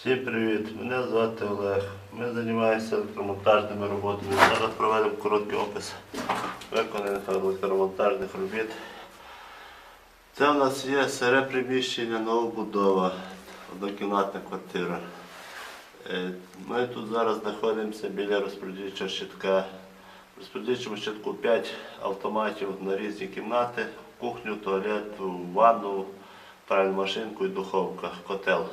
Всім привіт! Мене звати Олег. Ми займаємося електромонтажними роботами. Зараз проведемо короткий опис виконаних електромонтажних робіт. Це у нас є старе приміщення, новобудова, однокімнатна квартира. Е, Ми тут зараз знаходимося біля розподільчого щитка. В розподільчому щитку 5 автоматів на різні кімнати, кухню, туалет, ванну, пральну машинку і духовка, котел.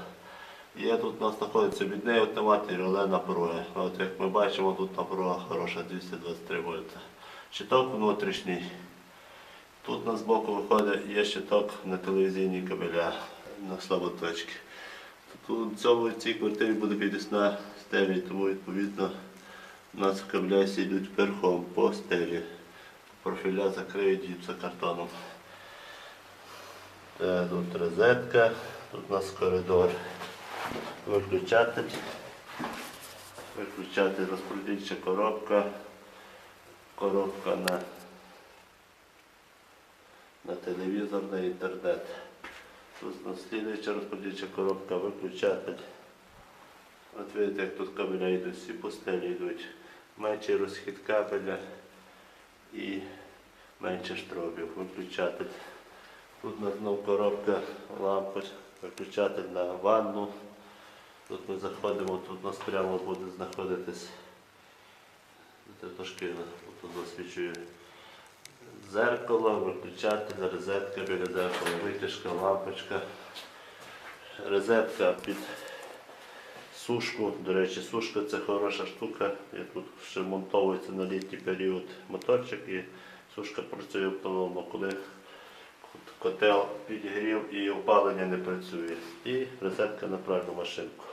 Є тут у нас знаходиться бідний автомат і реле напруги. От як ми бачимо, тут напруга хороша 223 вольта. Щиток внутрішній. Тут у нас збоку виходить є щиток на телевізійні кабеля на слаботочки. Тут в цьому цій квартирі буде підвісна стелі, тому відповідно у нас кабеля всі йдуть верхом по стелі. Профіля закриють гіпсокартоном. Тут розетка, тут у нас коридор. Виключатель. Виключатель розподільча коробка. Коробка на, на телевізор, на інтернет. Тут у нас слідуюча розподільча коробка, виключатель. От видите, як тут кабеля йдуть, всі по стелі йдуть. Менший розхід кабеля і менше штробів. Виключатель. Тут у нас знов коробка, лампа, виключатель на ванну. Тут ми заходимо, тут у нас прямо буде знаходитись. Це трошки засвічує зеркало, виключатель, розетка біля зеркала, витяжка, лампочка, розетка під сушку. До речі, сушка це хороша штука. І тут ще монтовується на літній період моторчик і сушка працює автономно, коли котел підігрів і опалення не працює. І розетка на пральну машинку.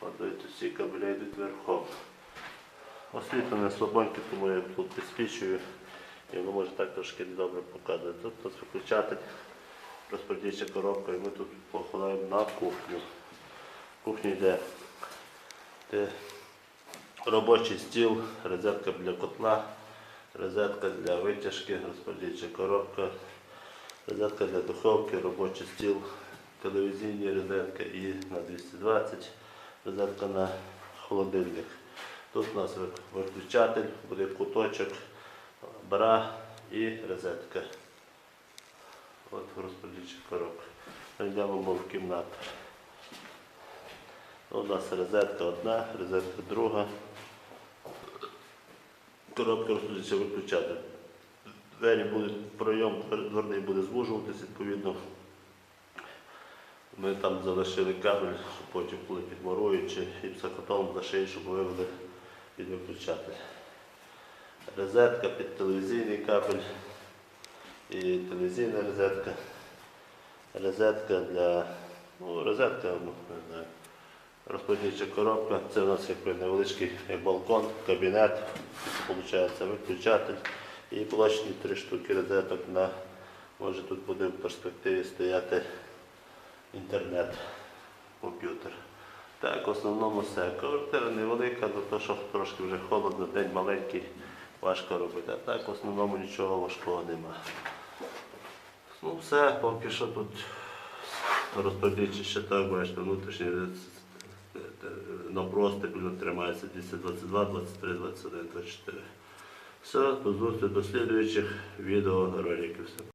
От тут всі кабеля йдуть верхом. Освітлення слабоньке, тому я тут підсвічую і воно може так трошки добре показувати. Тут виключатель, розподільча коробка і ми тут покладаємо на кухню. В кухні йде, йде робочий стіл, розетка для котла, розетка для витяжки, розподільча коробка, розетка для духовки, робочий стіл, телевізійні розетки і на 220, розетка на холодильник. Тут у нас виключатель, буде куточок, бра і розетка. От розподільча коробка. Йдемо в кімнату. У нас розетка одна, розетка друга. Коробка розподільча виключатель. Двері будуть, пройом дверний буде звужуватись, відповідно. Ми там залишили кабель, щоб потім, коли підморують, чи гіпсокатон зашиють, щоб вивели під виключатель. Розетка під телевізійний кабель і телевізійна розетка. Розетка для ну, розетка, ну, не знаю, розподільча коробка. Це у нас як невеличкий як балкон, кабінет, виходить виключатель і блочні три штуки розеток на може тут буде в перспективі стояти інтернет, комп'ютер. Так, в основному все. Квартира невелика, до того, що трошки вже холодно, день маленький, важко робити. А так в основному нічого важкого нема. Ну все, поки що тут розподільчі ще так, бачите, внутрішній наброс стабільно тримається 222, 23, 21, 24. Все, до зустрічі до слідуючих відеороликів.